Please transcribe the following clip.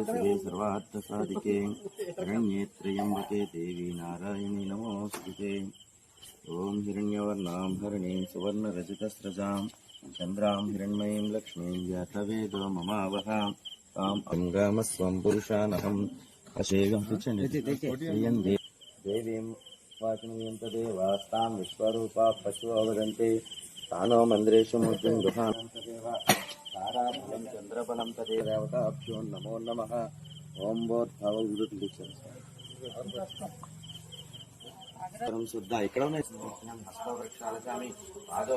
Survey సర్వార్థ సాధికే. శరణ్యే త్రయంబకే దేవి నారాయణి నమోస్తుతే ఓం హిరణ్యవర్ణాం హరిణీం సువర్ణరజితస్రజాం. చంద్రాం హిరణ్మయీం లక్ష్మీం వ్యాతవేదో మమావహ. తాం అంగామస్వం పురుషానహం. అశేగం దేవీం వాచనీయం తదేవాస్తాం విశ్వరూపా పశు అవగంతే తానో మందిరేషు మూర్తిం గృహాంతదేవ తారాబలం చంద్రబలం తదేవత అభ్యో నమో నమ. ఓం భోర్భవ శుద్ధ. ఇక్కడ ఉన్నాయి. హస్తో ప్రక్షాళయామి పాదో